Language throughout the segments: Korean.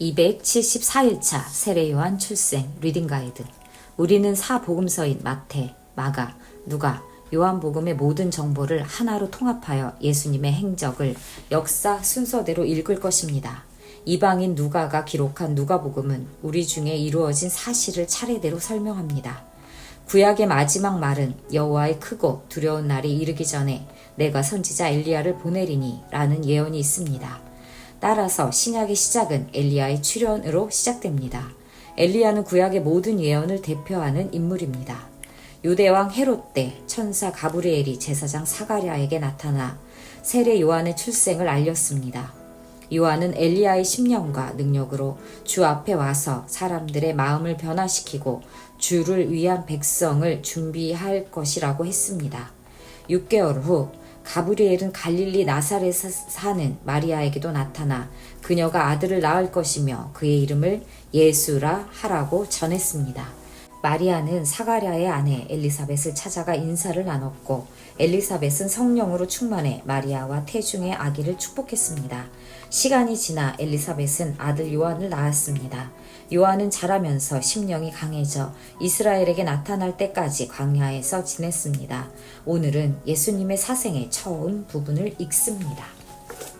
274일차 세례요한 출생 리딩 가이드. 우리는 사복음서인 마태, 마가, 누가, 요한복음의 모든 정보를 하나로 통합하여 예수님의 행적을 역사 순서대로 읽을 것입니다. 이방인 누가가 기록한 누가복음은 우리 중에 이루어진 사실을 차례대로 설명합니다. 구약의 마지막 말은 여호와의 크고 두려운 날이 이르기 전에 내가 선지자 엘리야를 보내리니 라는 예언이 있습니다. 따라서 신약의 시작은 엘리야의 출현으로 시작됩니다. 엘리야는 구약의 모든 예언을 대표하는 인물입니다. 유대왕 헤롯 때 천사 가브리엘이 제사장 사가랴에게 나타나 세례 요한의 출생을 알렸습니다. 요한은 엘리야의 심령과 능력으로 주 앞에 와서 사람들의 마음을 변화시키고 주를 위한 백성을 준비할 것이라고 했습니다. 6개월 후 가브리엘은 갈릴리 나사렛에 사는 마리아에게도 나타나 그녀가 아들을 낳을 것이며 그의 이름을 예수라 하라고 전했습니다. 마리아는 사가랴의 아내 엘리사벳을 찾아가 인사를 나눴고 엘리사벳은 성령으로 충만해 마리아와 태중의 아기를 축복했습니다. 시간이 지나 엘리사벳은 아들 요한을 낳았습니다. 요한은 자라면서 심령이 강해져 이스라엘에게 나타날 때까지 광야에서 지냈습니다. 오늘은 예수님의 사생의 처음 부분을 읽습니다.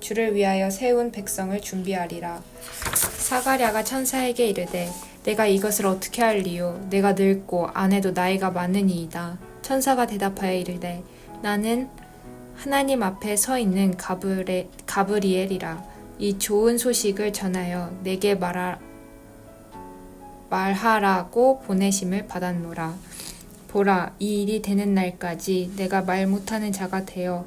주를 위하여 세운 백성을 준비하리라. 사가랴가 천사에게 이르되 내가 이것을 어떻게 할리요? 내가 늙고 아내도 나이가 많으니이다. 천사가 대답하여 이르되 나는 하나님 앞에 서 있는 가브레, 가브리엘이라. 이 좋은 소식을 전하여 내게 말하, 말하라고 보내심을 받았노라. 보라 이 일이 되는 날까지 내가 말 못하는 자가 되어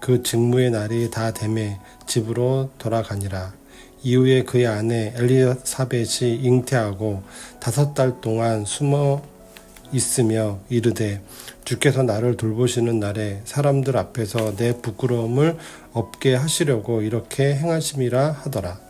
그 직무의 날이 다 되매 집으로 돌아가니라. 이후에 그의 아내 엘리사벳이 잉태하고 다섯 달 동안 숨어 있으며 이르되 주께서 나를 돌보시는 날에 사람들 앞에서 내 부끄러움을 없게 하시려고 이렇게 행하심이라 하더라.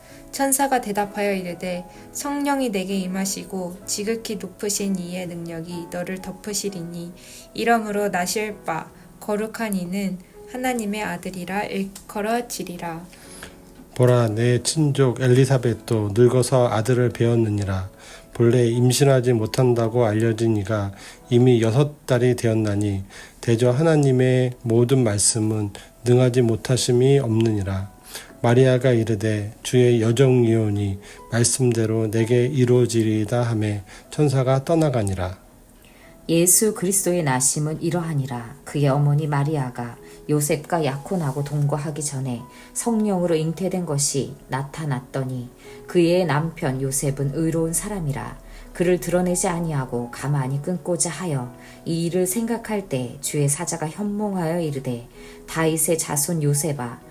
천사가 대답하여 이르되 성령이 내게 임하시고 지극히 높으신 이의 능력이 너를 덮으시리니 이러므로 나실 바 거룩한 이는 하나님의 아들이라 일컬어지리라. 보라 내 친족 엘리사벳도 늙어서 아들을 배웠느니라 본래 임신하지 못한다고 알려진 이가 이미 여섯 달이 되었나니 대저 하나님의 모든 말씀은 능하지 못하심이 없느니라 마리아가 이르되 주의 여정이오니 말씀대로 내게 이루어지리이다 하매 천사가 떠나가니라. 예수 그리스도의 나심은 이러하니라. 그의 어머니 마리아가 요셉과 약혼하고 동거하기 전에 성령으로 잉태된 것이 나타났더니 그의 남편 요셉은 의로운 사람이라. 그를 드러내지 아니하고 가만히 끊고자 하여 이 일을 생각할 때 주의 사자가 현몽하여 이르되 다윗의 자손 요셉아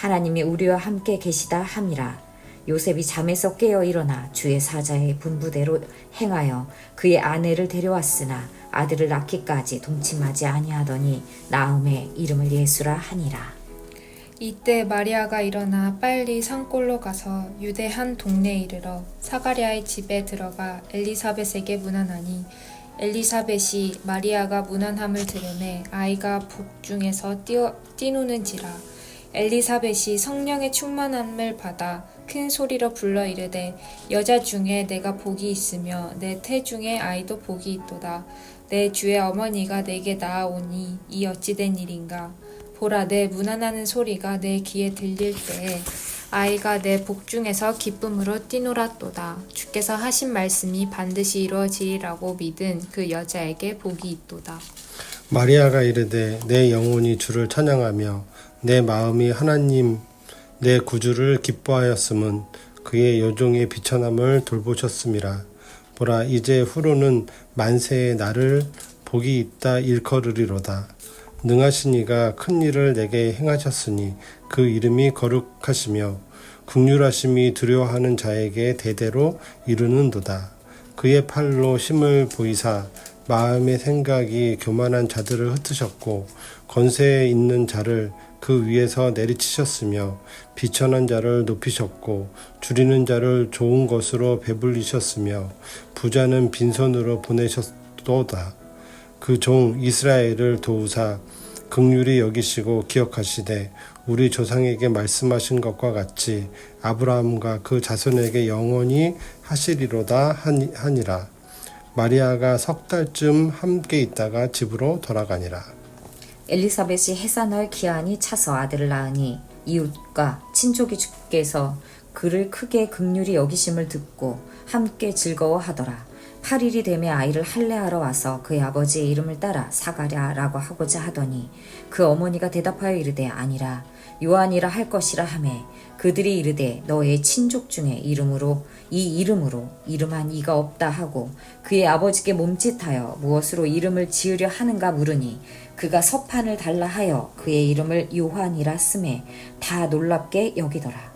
하나님이 우리와 함께 계시다 함이라. 요셉이 잠에서 깨어 일어나 주의 사자의 분부대로 행하여 그의 아내를 데려왔으나 아들을 낳기까지 동침하지 아니하더니 나음의 이름을 예수라 하니라. 이때 마리아가 일어나 빨리 산골로 가서 유대 한 동네에 이르러 사가랴의 집에 들어가 엘리사벳에게 문안하니 엘리사벳이 마리아가 문안함을 들음에 아이가 복중에서 뛰어, 뛰노는지라 엘리사벳이 성령의 충만함을 받아 큰 소리로 불러 이르되 여자 중에 내가 복이 있으며 내 태 중에 아이도 복이 있도다 내 주의 어머니가 내게 낳아오니 이 어찌된 일인가 보라 내 문안하는 소리가 내 귀에 들릴 때에 아이가 내 복 중에서 기쁨으로 뛰놀았도다. 주께서 하신 말씀이 반드시 이루어지리라고 믿은 그 여자에게 복이 있도다. 마리아가 이르되 내 영혼이 주를 찬양하며 내 마음이 하나님 내 구주를 기뻐하였음은 그의 여종의 비천함을 돌보셨음이라 보라 이제 후로는 만세의 나를 복이 있다 일컬으리로다. 능하신 이가 큰 일을 내게 행하셨으니 그 이름이 거룩하시며 국률하심이 두려워하는 자에게 대대로 이루는도다. 그의 팔로 힘을 보이사 마음의 생각이 교만한 자들을 흩으셨고 권세에 있는 자를 그 위에서 내리치셨으며 비천한 자를 높이셨고 줄이는 자를 좋은 것으로 배불리셨으며 부자는 빈손으로 보내셨도다. 그 종 이스라엘을 도우사 극률이 여기시고 기억하시되 우리 조상에게 말씀하신 것과 같이 아브라함과 그 자손에게 영원히 하시리로다 하니- 하니라. 마리아가 석 달쯤 함께 있다가 집으로 돌아가니라. 엘리사벳이 해산할 기한이 차서 아들을 낳으니 이웃과 친족이 주께서 그를 크게 극률이 여기심을 듣고 함께 즐거워하더라. 8일이 되매 아이를 할례하러 와서 그의 아버지의 이름을 따라 사가랴라고 하고자 하더니 그 어머니가 대답하여 이르되 아니라 요한이라 할 것이라 하매 그들이 이르되 너의 친족 중에 이름으로 이 이름으로 이름한 이가 없다 하고 그의 아버지께 몸짓하여 무엇으로 이름을 지으려 하는가 물으니 그가 서판을 달라 하여 그의 이름을 요한이라 쓰매 다 놀랍게 여기더라.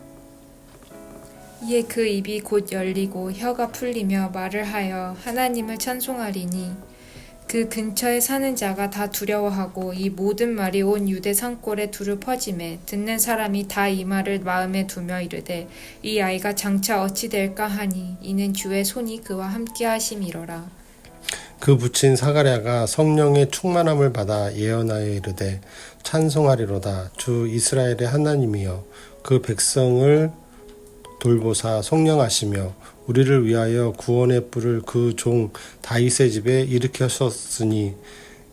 이에 그 입이 곧 열리고 혀가 풀리며 말을 하여 하나님을 찬송하리니 그 근처에 사는 자가 다 두려워하고 이 모든 말이 온 유대 산골에 두루 퍼짐에 듣는 사람이 다 이 말을 마음에 두며 이르되 이 아이가 장차 어찌 될까 하니 이는 주의 손이 그와 함께 하심이로라 그 붙인 사가랴가 성령의 충만함을 받아 예언하여 이르되 찬송하리로다. 주 이스라엘의 하나님이여 그 백성을 돌보사 성령하시며 우리를 위하여 구원의 뿔을 그 종 다윗의 집에 일으키셨으니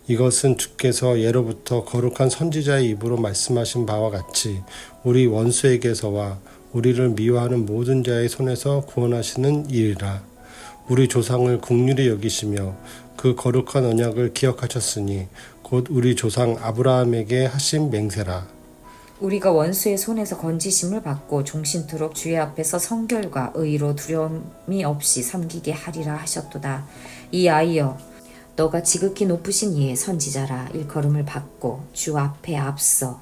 이것은 주께서 예로부터 거룩한 선지자의 입으로 말씀하신 바와 같이 우리 원수에게서와 우리를 미워하는 모든 자의 손에서 구원하시는 일이라 우리 조상을 국률이 여기시며 그 거룩한 언약을 기억하셨으니 곧 우리 조상 아브라함에게 하신 맹세라 우리가 원수의 손에서 건지심을 받고 종신토록 주의 앞에서 성결과 의로 두려움이 없이 섬기게 하리라 하셨도다. 이 아이여 너가 지극히 높으신 이의 선지자라 일컬음을 받고 주 앞에 앞서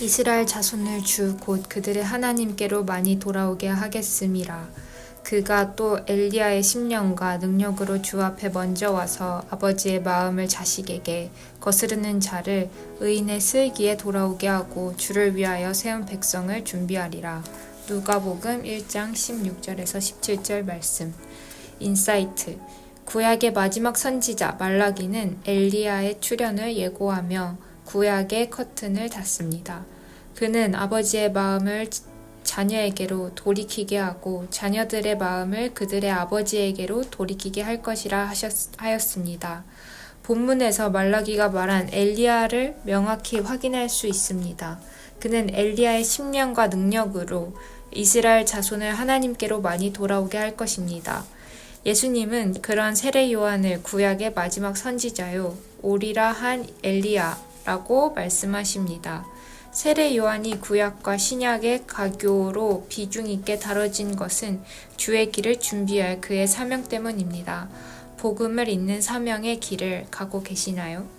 이스라엘 자손을 주 곧 그들의 하나님께로 많이 돌아오게 하겠음이라. 그가 또 엘리야의 심령과 능력으로 주 앞에 먼저 와서 아버지의 마음을 자식에게 거스르는 자를 의인의 슬기에 돌아오게 하고 주를 위하여 세운 백성을 준비하리라. 누가복음 1장 16절에서 17절 말씀. 인사이트 구약의 마지막 선지자 말라기는 엘리야의 출현을 예고하며 구약의 커튼을 닫습니다. 그는 아버지의 마음을 자녀에게로 돌이키게 하고 자녀들의 마음을 그들의 아버지에게로 돌이키게 할 것이라 하셨, 하였습니다. 본문에서 말라기가 말한 엘리야를 명확히 확인할 수 있습니다. 그는 엘리야의 심령과 능력으로 이스라엘 자손을 하나님께로 많이 돌아오게 할 것입니다. 예수님은 그런 세례 요한을 구약의 마지막 선지자요 오리라 한 엘리야 라고 말씀하십니다. 세례 요한이 구약과 신약의 가교로 비중 있게 다뤄진 것은 주의 길을 준비할 그의 사명 때문입니다. 복음을 잇는 사명의 길을 가고 계시나요?